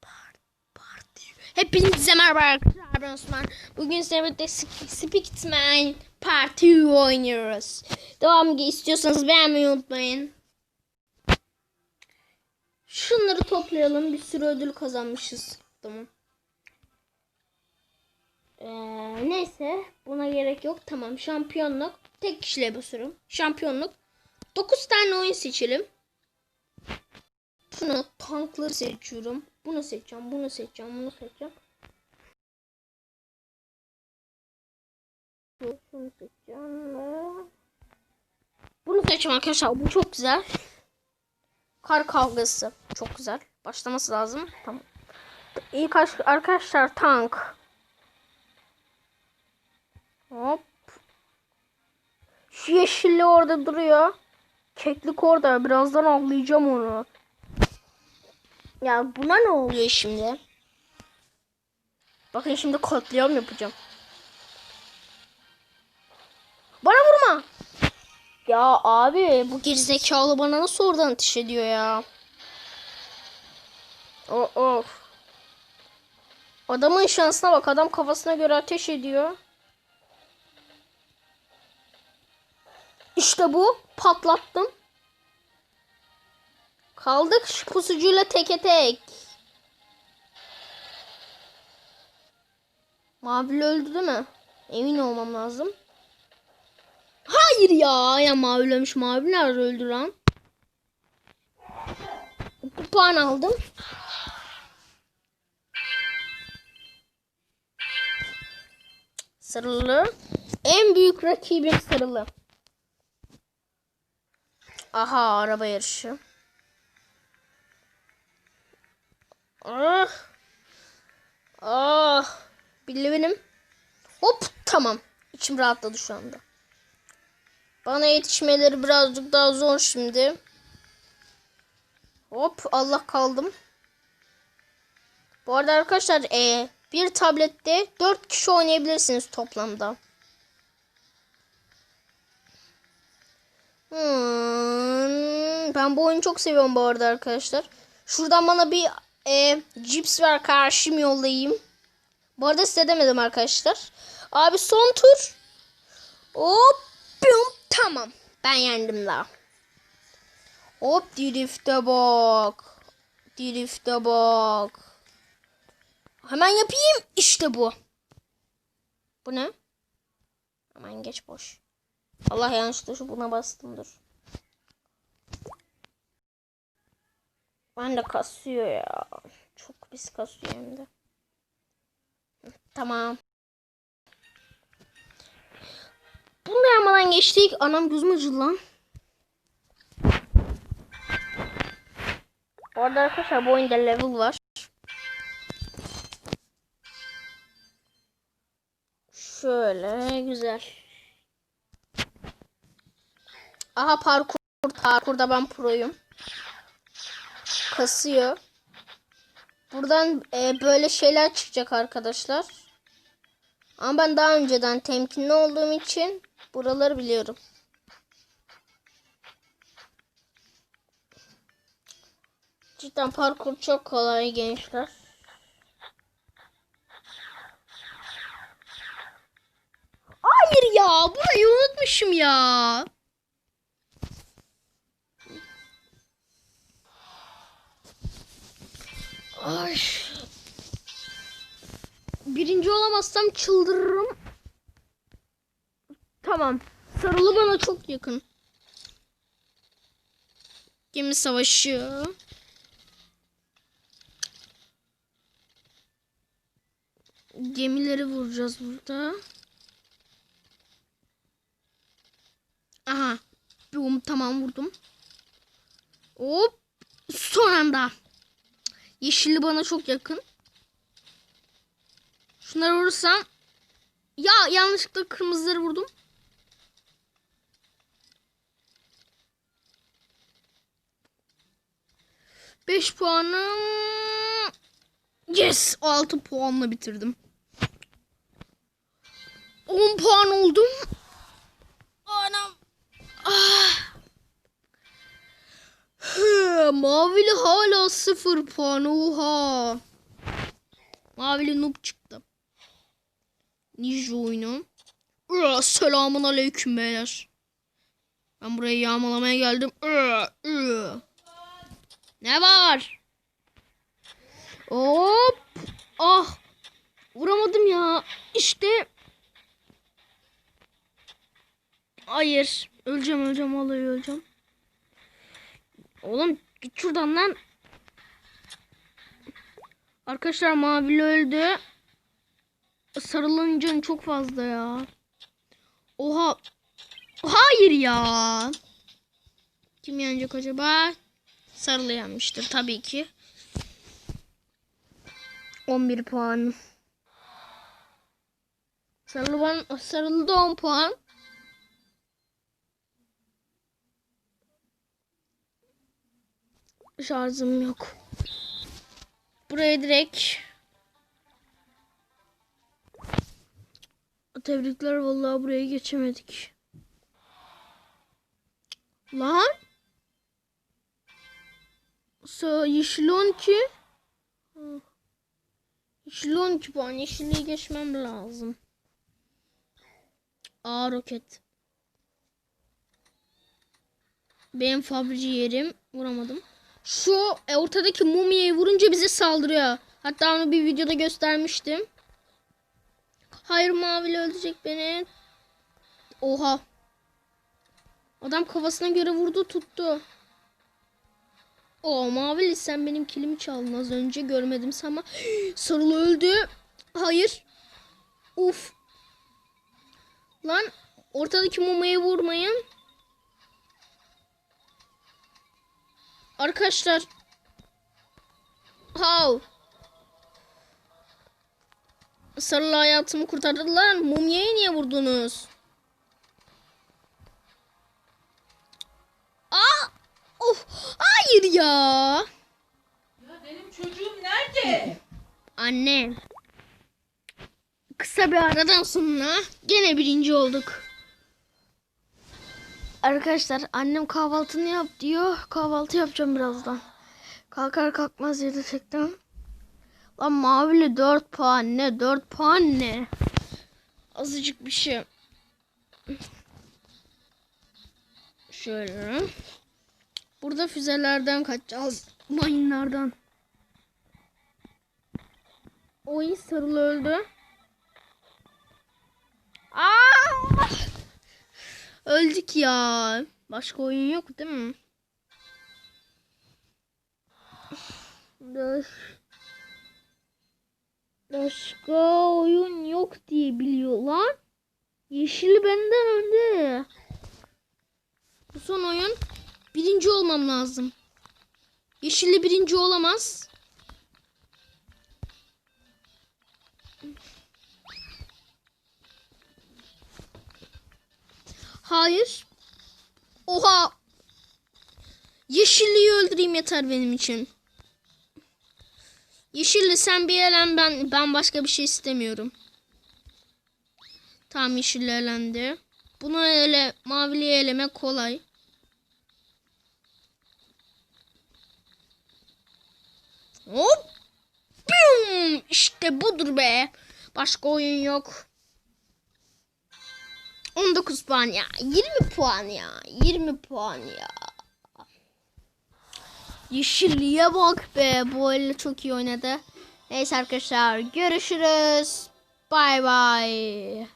Part. Hepinize merhaba arkadaşlar ben Osman. Bugün sizinle birlikte Sk- Stickman Party oynuyoruz. Devamı istiyorsanız beğenmeyi unutmayın. Şunları toplayalım. Bir sürü ödül kazanmışız. Tamam. Ee, neyse buna gerek yok. Tamam şampiyonluk. Tek kişiyle basıyorum. Şampiyonluk. 9 tane oyun seçelim. Şunu tankları seçiyorum. Bunu seçeceğim. Bunu seçeceğim. Bunu seçeceğim. Şu- Şunu seçeceğim. Bunu seçeceğim arkadaşlar. Bu çok güzel. Kar kavgası. Çok güzel. Başlaması lazım. Tamam. İlk aş- arkadaşlar tank. Hop. Şu yeşilli orada duruyor. Keklik orada. Birazdan avlayacağım onu. Ya buna ne oluyor şimdi? Bakın şimdi katliam yapacağım. Bana vurma. Ya abi bu gerizekalı bana nasıl oradan ateş ediyor ya? O of. Adamın şansına bak. Adam kafasına göre ateş ediyor. İşte bu. Patlattım. Kaldık şu pusucuyla teke tek. Mavili öldü değil mi? Emin olmam lazım. Hayır ya. Ya mavi ölmüş. Mavi nerede öldü lan? Bir puan aldım. Sarılı. En büyük rakibim sarılı. Aha araba yarışı. Billi benim. Hop tamam. İçim rahatladı şu anda. Bana yetişmeleri birazcık daha zor şimdi. Hop Allah kaldım. Bu arada arkadaşlar e, bir tablette 4 kişi oynayabilirsiniz toplamda. Hmm, ben bu oyunu çok seviyorum bu arada arkadaşlar. Şuradan bana bir e, cips ver karşım yollayayım. Bu arada size demedim arkadaşlar. Abi son tur. Hop. Bum, tamam. Ben yendim daha. Hop drifte bak. Drifte bak. Hemen yapayım. İşte bu. Bu ne? Hemen geç boş. Allah yanlışlıkla şu buna bastım dur. Ben de kasıyor ya. Çok pis kasıyor hem de. Tamam. Bunu da yapmadan geçtik. Anam gözüm acıdı lan. Orada arkadaşlar bu oyunda level var. Şöyle güzel. Aha parkur. Parkurda ben proyum. Kasıyor. Buradan e, böyle şeyler çıkacak arkadaşlar. Ama ben daha önceden temkinli olduğum için buraları biliyorum. Cidden parkur çok kolay gençler. Hayır ya burayı unutmuşum ya. Ay. Birinci olamazsam çıldırırım. Tamam. Sarılı bana çok yakın. Gemi savaşı. Gemileri vuracağız burada. Aha. Boom tamam vurdum. Hop. Son anda. Yeşilli bana çok yakın. Şunları vurursam. Ya yanlışlıkla kırmızıları vurdum. Beş puanım. Yes. Altı puanla bitirdim. On puan oldum. Anam. Ah. Hı. Mavili hala sıfır puan. Oha. Mavili noob çıktı. Ninja oyunu. Aa, Selamun aleyküm beyler. Ben burayı yağmalamaya geldim. Ne var? Hop. Ah. Vuramadım ya. İşte. Hayır. Öleceğim öleceğim vallahi öleceğim. Oğlum git şuradan lan. Arkadaşlar mavili öldü. Sarılanın canı çok fazla ya. Oha. Hayır ya. Kim yenecek acaba? Sarılı yenmiştir tabii ki. 11 puan. Sarılı, ban- sarılı da 10 puan. Şarjım yok. Buraya direkt Tebrikler vallahi buraya geçemedik. Lan Sa yeşil 12 Hı. Yeşil 12 puan. Yeşilliği geçmem lazım. Aa roket. Benim fabrici yerim. Vuramadım. Şu e, ortadaki mumyayı vurunca bize saldırıyor. Hatta onu bir videoda göstermiştim. Hayır mavili öldürecek beni. Oha. Adam kafasına göre vurdu tuttu. O mavili sen benim kilimi çaldın az önce görmedim ama sarılı öldü. Hayır. Uf. Lan ortadaki mumaya vurmayın. Arkadaşlar. How? Sarılı hayatımı kurtardılar. Mumyayı niye vurdunuz? Aa! Of! Hayır ya. Ya benim çocuğum nerede? Anne. Kısa bir aradan sonra gene birinci olduk. Arkadaşlar annem kahvaltını yap diyor. Kahvaltı yapacağım birazdan. Kalkar kalkmaz yedecektim. Lan mavili 4 puan ne? 4 puan ne? Azıcık bir şey. Şöyle. Burada füzelerden kaçacağız. Mayınlardan. Oy sarılı öldü. Aa! Öldük ya. Başka oyun yok değil mi? Başka oyun yok diye biliyorlar. Yeşili benden önde. Bu son oyun. Birinci olmam lazım. Yeşilli birinci olamaz. Hayır. Oha. Yeşilliyi öldüreyim yeter benim için. Yeşilli sen bir elen ben ben başka bir şey istemiyorum. Tamam yeşilli elendi. Bunu ele maviliyi elemek kolay. Hop. Bum! İşte budur be. Başka oyun yok. 19 puan ya. 20 puan ya. 20 puan ya. Yeşilliğe bak be. Bu elle çok iyi oynadı. Neyse arkadaşlar görüşürüz. Bay bay.